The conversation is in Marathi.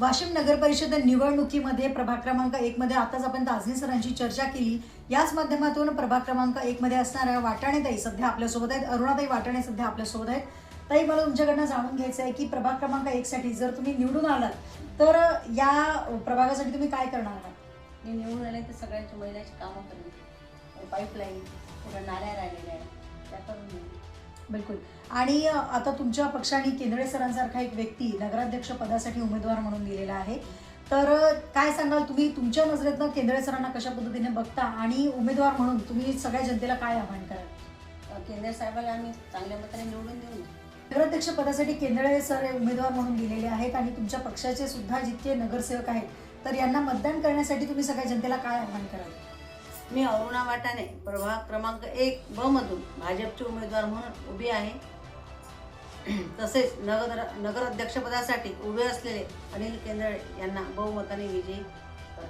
वाशिम नगर परिषद निवडणुकीमध्ये प्रभाग क्रमांक एक मध्ये आताच आपण ताजनी सरांची चर्चा केली. याच माध्यमातून प्रभाग क्रमांक एक मध्ये असणाऱ्या वाटाणेताई सध्या आपल्यासोबत आहेत. अरुणाताई वाटाणे सध्या आपल्यासोबत आहेत. ताई मला तुमच्याकडनं जाणून घ्यायचं आहे की प्रभाग क्रमांक एक साठी जर तुम्ही निवडून आलात तर या प्रभागासाठी तुम्ही काय करणार आहात? मी निवडून आले तर सगळ्यांची महिलाची कामं करणे पाईपलाईन पुढे नाल्या राहिलेल्या आहेत. त्या करून बिलकुल. आणि आता तुमच्या पक्षाने केंद्रे सरांसारखा एक व्यक्ती नगराध्यक्ष पदासाठी उमेदवार म्हणून दिलेला आहे. तर काय सांगाल तुम्ही? तुमच्या नजरेतनं केंद्रे सरांना कशा पद्धतीने बघता? आणि उमेदवार म्हणून तुम्ही सगळ्या जनतेला काय आव्हान कराल? केंद्र साहेबाला आम्ही चांगल्या मताने निवडून देऊ. नगराध्यक्ष पदासाठी केंद्रे सर हे उमेदवार म्हणून दिलेले आहेत आणि तुमच्या पक्षाचे सुद्धा जितके नगरसेवक आहेत तर यांना मतदान करण्यासाठी तुम्ही सगळ्या जनतेला काय आव्हान कराल? मी अरुणा वाटाणे प्रभाग क्रमांक एक ब मधून भाजपचे उमेदवार म्हणून उभी आहे. तसेच नगर नगराध्यक्षपदासाठी उभे असलेले अनिल केंद्रे यांना बहुमताने विजयी करा.